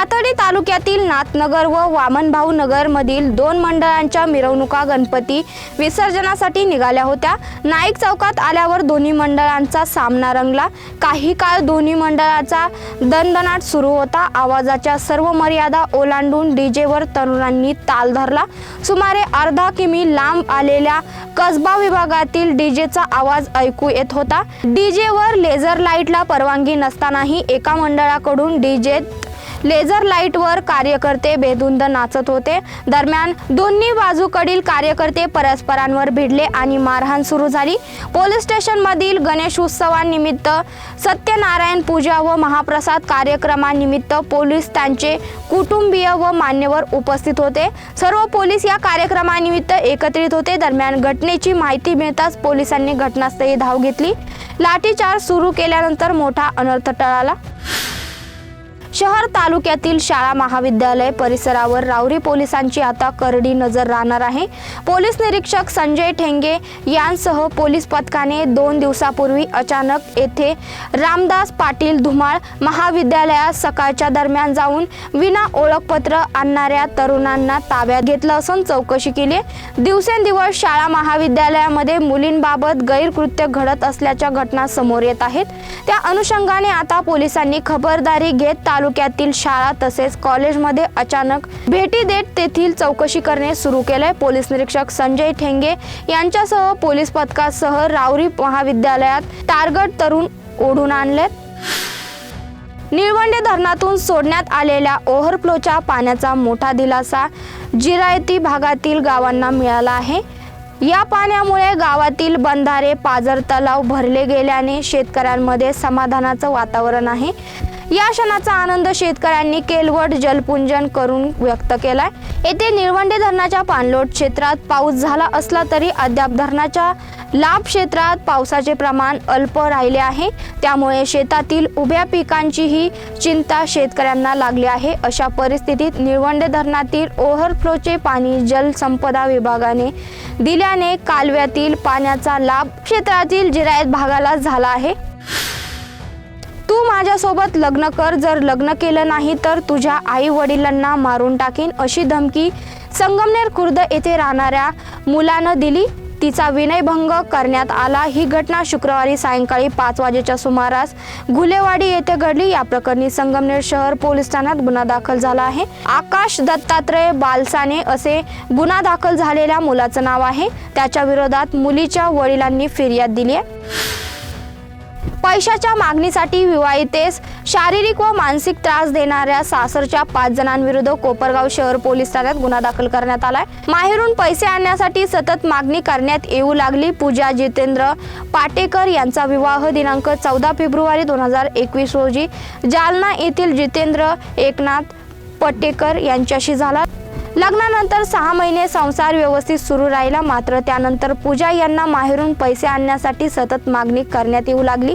पाथर्डी तालुक्यातील नाथनगर व वामनभाऊ नगरमधील दोन मंडळांच्या मिरवणुका गणपती विसर्जनासाठी निघाल्या होत्या. नाईक चौकात आल्यावर दोन्ही मंडळांचा सामना रंगला. काही काळ दोन्ही मंडळाचा दणदणाट सुरू होता. आवाजाच्या सर्व मर्यादा ओलांडून डीजेवर तरुणांनी ताल धरला. सुमारे अर्धा किमी लांब आलेल्या कसबा विभागातील डीजेचा आवाज ऐकू येत होता. डीजेवर लेझर लाईटला परवानगी नसतानाही एका मंडळाकडून डीजेत लेझर लाईटवर कार्यकर्ते बेधुंद नाचत होते. दरम्यान दोन्ही बाजूकडील कार्यकर्ते परस्परांवर भिडले आणि मारहाण सुरू झाली. पोलीस स्टेशनमधील गणेश उत्सवानिमित्त सत्यनारायण पूजा व महाप्रसाद कार्यक्रमानिमित्त पोलीस त्यांचे कुटुंबीय व मान्यवर उपस्थित होते. सर्व पोलीस या कार्यक्रमानिमित्त एकत्रित होते. दरम्यान घटनेची माहिती मिळताच पोलिसांनी घटनास्थळी धाव घेतली. लाठीचार्ज सुरू केल्यानंतर मोठा अनर्थ टळाला. शहर तालुक्यातील शाळा महाविद्यालय परिसरावर राऊरी पोलिसांची आता करडी नजर राहणार आहे. पोलीस निरीक्षक संजय ठेंगे यांसह पोलीस पथकाने दोन दिवसापूर्वी अचानक येथे रामदास पाटील धुमाळ महाविद्यालयात सकाळच्या दरम्यान जाऊन विना ओळखपत्र आणणाऱ्या तरुणांना ताब्यात घेतलं असून चौकशी केली दिवसेंदिवस शाळा महाविद्यालयामध्ये मुलींबाबत गैरकृत्य घडत असल्याच्या घटना समोर येत आहेत. त्या अनुषंगाने आता पोलिसांनी खबरदारी घेत तालुक्यातील शाळा तसेच कॉलेजमध्ये अचानक भेटी देत तेथील चौकशी करणे सुरू केले पोलीस निरीक्षक संजय ठेंगे यांच्यासह पोलीस पथकासह रावरी महाविद्यालयात टार्गट तरुण ओढून आणलेत. निळवंडे धरणातून सोडण्यात आलेल्या ओव्हरफ्लोच्या पाण्याचा मोठा दिलासा जिरायती भागातील गावांना मिळाला आहे. या पाण्यामुळे गावातील बंधारे पाझर तलाव भरले गेल्याने शेतकऱ्यांमध्ये समाधानाचं वातावरण आहे. या क्षणाचा आनंद शेतकऱ्यांनी केलवट जलपुंजन करून व्यक्त केलाय. येथे निळवंडे धरणाच्या पाणलोट क्षेत्रात पाऊस झाला असला तरी अद्याप धरणाच्या लाभ क्षेत्रात पावसाचे प्रमाण अल्प राहिले आहे. त्यामुळे शेतातील उभ्या पिकांचीही चिंता शेतकऱ्यांना लागली आहे. अशा परिस्थितीत निळवंडे धरणातील ओव्हरफ्लोचे पाणी जलसंपदा विभागाने दिल्याने कालव्यातील पाण्याचा लाभ क्षेत्रातील जिरायत भागाला झाला आहे. तू माझ्यासोबत लग्न कर. जर लग्न केलं नाही तर तुझ्या आई वडिलांना मारून टाकीन अशी धमकी संगमनेर खुर्द येथे राहणाऱ्या मुलानं दिली. तिचा विनयभंग करण्यात आला. ही घटना शुक्रवारी सायंकाळी पाच वाजेच्या सुमारास घुलेवाडी येथे घडली. या प्रकरणी संगमनेर शहर पोलीस ठाण्यात गुन्हा दाखल झाला आहे. आकाश दत्तात्रय बालसाने असे गुन्हा दाखल झालेल्या मुलाचं नाव आहे. त्याच्या विरोधात मुलीच्या वडिलांनी फिर्याद दिली आहे. पैशाच्या मागणीसाठी विवाहितेस शारीरिक व मानसिक त्रास देणाऱ्या सासरच्या पाच जणांविरुद्ध कोपरगाव शहर पोलीस ठाण्यात गुन्हा दाखल करण्यात आलाय. माहेरून पैसे आणण्यासाठी सतत मागणी करण्यात येऊ लागली. पूजा जितेंद्र पाटेकर यांचा विवाह दिनांक चौदा फेब्रुवारी दोन हजार एकवीस रोजी जालना येथील जितेंद्र एकनाथ पटेकर यांच्याशी झाला. लग्नानंतर सहा महिने संसार व्यवस्थित सुरू राहिला मात्र त्यानंतर पूजा यांना माहेरून पैसे आणण्यासाठी सतत मागणी करण्यात येऊ लागली.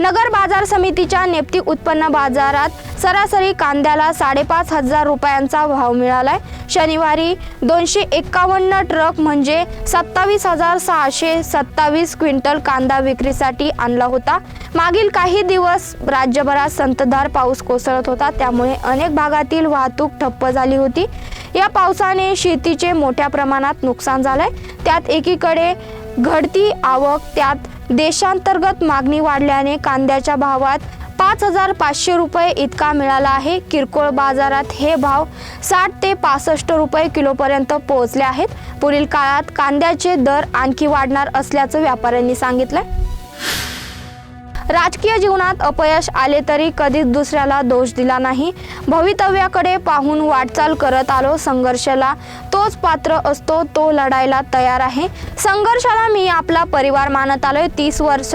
नगर बाजार समितीच्या नेप्ती उत्पन्न बाजारात सरासरी कांद्याला साडेपाच हजार रुपयांचा भाव मिळालाय. शनिवारी दोनशे एक्कावन्न ट्रक म्हणजे सत्तावीस हजार सहाशे सत्तावीस क्विंटल कांदा विक्रीसाठी आणला होता. मागील काही दिवस राज्यभरात संततधार पाऊस कोसळत होता त्यामुळे अनेक भागातील वाहतूक ठप्प झाली होती. या पावसाने शेतीचे मोठ्या प्रमाणात नुकसान झालंय. त्यात एकीकडे घडती आवक त्यात देशांतर्गत मागणी वाढल्याने कांद्याच्या भावात पाच हजार पाचशे रुपये इतका मिळाला आहे. किरकोळ बाजारात हे भाव साठ ते पासष्ट रुपये किलोपर्यंत पोहोचले आहेत. पुढील काळात कांद्याचे दर आणखी वाढणार असल्याचं व्यापाऱ्यांनी सांगितलं राजकीय जीवनात अपयश आले तरी कधीच दुसऱ्याला दोष दिला नाही. भवितव्याकडे पाहून वाटचाल करत आलो संघर्षाला. तोच पात्र असतो तो लढायला तयार आहे. संघर्षाला मी आपला परिवार मानत आलोय. तीस वर्ष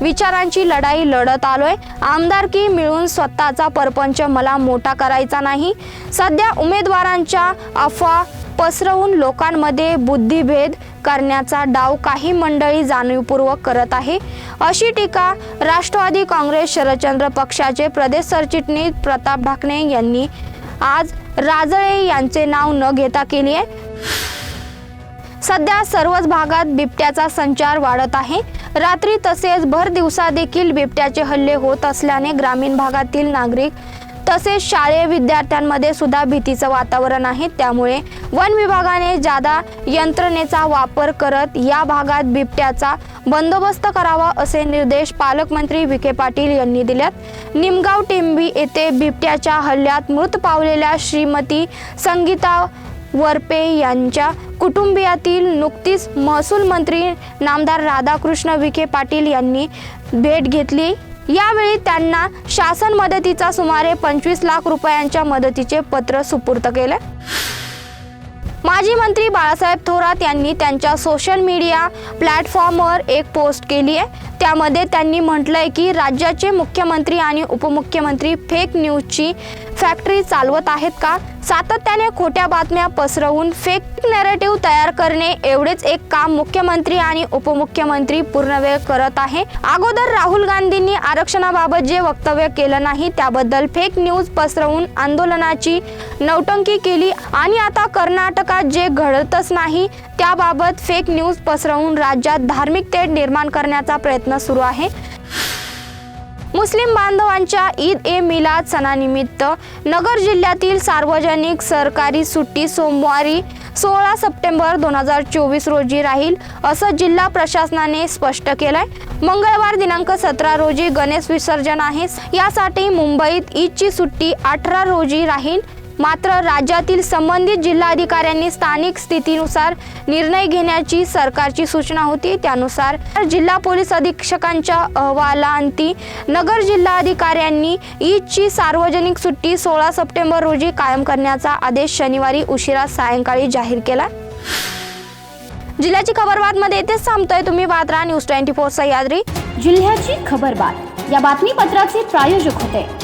विचारांची लढाई लढत आलोय. आमदारकी मिळून स्वतःचा परपंच मला मोठा करायचा नाही. सध्या उमेदवारांच्या अफवा पसरवून लोकांमध्ये बुद्धिभेद करण्याचा डाव काही मंडळी जाणीवपूर्वक करत आहे. अशी टीका राष्ट्रवादी काँग्रेस शरदचंद्र पक्षाचे प्रदेश सरचिटणीस प्रताप ढाकणे यांनी आज राजळे यांचे नाव न घेता केली आहे. सध्या सर्वच भागात बिबट्याचा संचार वाढत आहे. रात्री तसेच भर दिवसा देखील बिबट्याचे हल्ले होत असल्याने ग्रामीण भागातील नागरिक तसेच शालेय विद्यार्थ्यांमध्ये सुद्धा भीतीचं वातावरण आहे. त्यामुळे वन विभागाने जादा यंत्रणेचा वापर करत या भागात बिबट्याचा बंदोबस्त करावा असे निर्देश पालकमंत्री विखे पाटील यांनी दिल्यात निमगाव टेंबी येथे बिबट्याच्या हल्ल्यात मृत पावलेल्या श्रीमती संगीता वरपे यांच्या कुटुंबियातील नुकतीच महसूल मंत्री नामदार राधाकृष्ण विखे पाटील यांनी भेट घेतली. यावेळी त्यांना शासन मदतीचा सुमारे पंचवीस लाख रुपयांच्या मदतीचे पत्र सुपूर्द केले. माजी मंत्री बाळासाहेब थोरात यांनी त्यांच्या सोशल मीडिया प्लॅटफॉर्मवर एक पोस्ट केली आहे. त्यामध्ये त्यांनी म्हटलंय की राज्याचे मुख्यमंत्री आणि उपमुख्यमंत्री फेक न्यूजची फॅक्टरी चालवत आहेत का? सातत्याने खोट्या बातम्या पसरवून फेक नॅरेटिव्ह तयार करणे एवढेच एक काम मुख्यमंत्री आणि उपमुख्यमंत्री पूर्णवेळ करत आहे. अगोदर राहुल गांधींनी आरक्षणाबाबत जे वक्तव्य केलं नाही त्याबद्दल फेक न्यूज पसरवून आंदोलनाची नौटंकी केली. आणि आता कर्नाटकात जे घडतच नाही त्याबाबत फेक न्यूज पसरवून राज्यात धार्मिक तेढ निर्माण करण्याचा प्रयत्न सुरू आहे. मुस्लिम बांधवांच्या ईद ए मिलाद सणानिमित्त नगर जिल्ह्यातील सार्वजनिक सरकारी सुट्टी सोमवारी सोळा सप्टेंबर दोन हजार चोवीस रोजी राहील असं जिल्हा प्रशासनाने स्पष्ट केलंय. मंगळवार दिनांक सतरा रोजी गणेश विसर्जन आहे. यासाठी मुंबईत ईदची सुट्टी अठरा रोजी राहील. मात्र राज्यातील संबंधित जिल्हाधिकाऱ्यांनी स्थानिक स्थितीनुसार निर्णय घेण्याची सरकारची सूचना होती. त्यानुसार जिल्हा पोलीस अधीक्षकांच्या अहवालांती नगर जिल्हाधिकाऱ्यांनी ईदची सार्वजनिक सुट्टी सोळा सप्टेंबर रोजी कायम करण्याचा आदेश शनिवारी उशिरा सायंकाळी जाहीर केला. जिल्ह्याची खबरबातमध्ये येथेच थांबतोय. तुम्ही वात्रा न्यूज ट्वेंटी फोर सह्याद्री जिल्ह्याची खबरबात. या बातमीपत्राचे प्रायोजक होते.